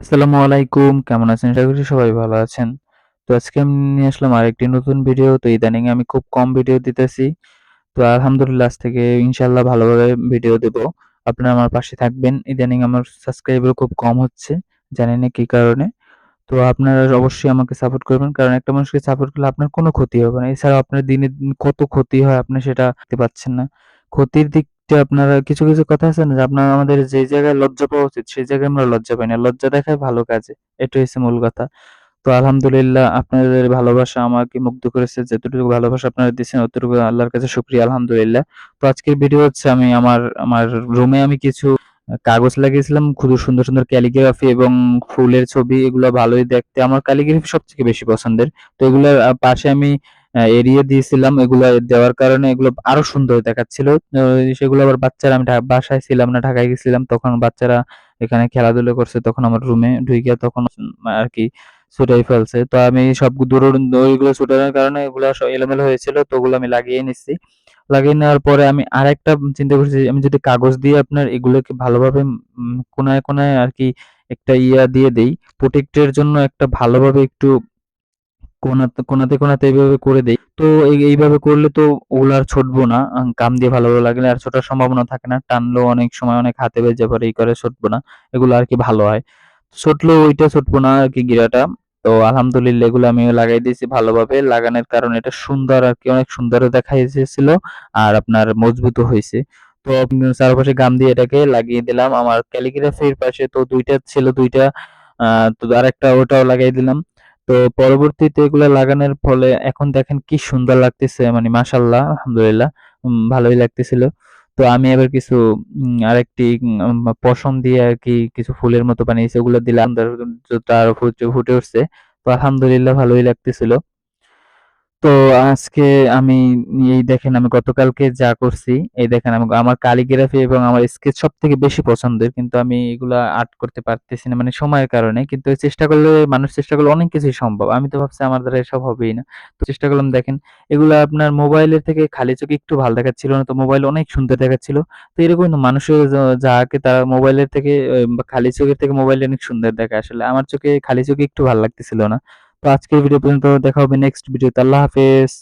আসসালামু আলাইকুম, কেমন আছেন? আশা করি সবাই ভালো আছেন। তো আজকে আমি নিয়ে আসলাম আরেকটি নতুন ভিডিও তো ইদানিং আমি খুব কম ভিডিও দিতেছি। তো আলহামদুলিল্লাহ, আজ থেকে ইনশাল্লাহ ভালোভাবে ভিডিও দেব। আপনারা আমার পাশে থাকবেন। ইদানিং আমার সাবস্ক্রাইবার খুব কম হচ্ছে, জানি না কি কারণে। তো আপনারা অবশ্যই আমাকে সাপোর্ট করবেন। কারণ একটা মানুষকে সাপোর্ট করলে আপনার কোনো ক্ষতি হবে না। এছাড়াও আপনার দিনে কত ক্ষতি হয় আপনি সেটা দেখতে পাচ্ছেন না। ক্ষতির দিকটা আপনারা কিছু কিছু কথা আছে না যে আপনার আমাদের যে জায়গায় লজ্জা পাওয়া উচিত, সেই জায়গায় আমরা লজ্জা পাই না। লজ্জা দেখায় ভালো কাজে এটা হচ্ছে মূল কথা। তো আলহামদুলিল্লাহ আপনাদের ভালোবাসা আমাকে মুগ্ধ করেছে, যতটুকু ভালোবাসা আপনারা দিচ্ছেন অতটুকু আল্লাহর কাছে শুকরিয়া, আলহামদুলিল্লাহ। তো আজকের ভিডিও হচ্ছে আমি আমার আমার রুমে আমি কিছু কাগজ লাগিয়েছিলাম, খুব সুন্দর সুন্দর ক্যালিগ্রাফি এবং ফুলের ছবি, এগুলো ভালোই দেখতে। আমার ক্যালিগ্রাফি সবথেকে বেশি পছন্দের। তো এগুলোর পাশে আমি এরিয়া দিয়েছিলাম। এগুলো দেওয়ার কারণে এগুলো আরও সুন্দর দেখাচ্ছিল। সেগুলো আবার বাচ্চারা, আমি বাসায় ছিলাম না, ঢাকায় গেছিলাম। তখন বাচ্চারা এখানে খেলাধুলা করছে, তখন আমার রুমে ঢুকে তখন আর কি ছুটাই ফেলছে। তো আমি সব দূর ওইগুলো ছুটানোর কারণে এগুলো এলোমেলো হয়েছিল, তো ওগুলো আমি লাগিয়ে নিচ্ছি। লাগিয়ে নেওয়ার পরে আমি আরেকটা চিন্তা করছি আমি যদি কাগজ দিয়ে আপনার এগুলোকে ভালোভাবে কোনায় কোনায় আর কি একটা ইয়া দিয়ে দেই প্রোটেক্টের জন্য একটা ভালোভাবে একটু কোনাতে কোনাতে কোনাতে এইভাবে করে দেই। তো এই- এইভাবে করলে তো ওগুলো আর ছুটবো না। কাম দিয়ে ভালোভাবে লাগলে আর ছোটার সম্ভাবনা থাকে না। টানলেও অনেক সময় অনেক হাতে বেজে পড়ে, এই করে ছুটবো না। এগুলো আর কি ভালো হয়। ছুটলেও ওইটা ছুটবো না আর কি গিরাটা। তো আলহামদুলিল্লাহ এগুলো আমি লাগাই দিয়েছি ভালোভাবে। লাগানোর কারণে এটা সুন্দর আর কি, অনেক সুন্দর দেখা এসেছিল আর আপনার মজবুত হয়েছে তো চারপাশে গাম দিয়ে এটাকে লাগিয়ে দিলাম। আমার ক্যালিগ্রাফির পাশে তো দুইটা ছিল দুইটা। আহ, তো আরেকটা ওটাও লাগাই দিলাম। তো পরবর্তীতে এগুলো লাগানোর ফলে এখন দেখেন কি সুন্দর লাগতেছে মানে মাসাল্লাহ আলহামদুলিল্লাহ ভালোই লাগতেছিল। তো আমি এবার কিছু আরেকটি পশম দিয়ে আর কি কিছু ফুলের মতো বানিয়েছি, ওগুলো দিলাম। ফুটে উঠছে। তো আলহামদুলিল্লাহ ভালোই লাগতেছিল। তো আজকে আমি, এই দেখেন আমি গতকালকে যা করছি, এই দেখেন আমি আমার কালিগ্রাফি এবং আমার স্কেচ সব থেকে বেশি পছন্দের, কিন্তু আমি এগুলা আর্ট করতে পারতেছি না মানে সময়ের কারণে, কিন্তু চেষ্টা করলে মানুষ চেষ্টা করলে অনেক কিছুই সম্ভব। আমি তো ভাবছি আমার দ্বারা এসব হবেই না। তো চেষ্টা করলাম, দেখেন, এগুলো আপনার মোবাইলের থেকে খালি চোখে একটু ভালো দেখাচ্ছিল না, তো মোবাইল অনেক সুন্দর দেখাচ্ছিল। তো এরকম মানুষের যাকে তারা মোবাইলের থেকে খালি চোখের থেকে মোবাইল অনেক সুন্দর দেখে আসলে আমার চোখে খালি চোখে একটু ভালো লাগতেছিল না। তো আজকের ভিডিও পর্যন্ত দেখা হবে নেক্সট ভিডিওতে আল্লাহ হাফেজ।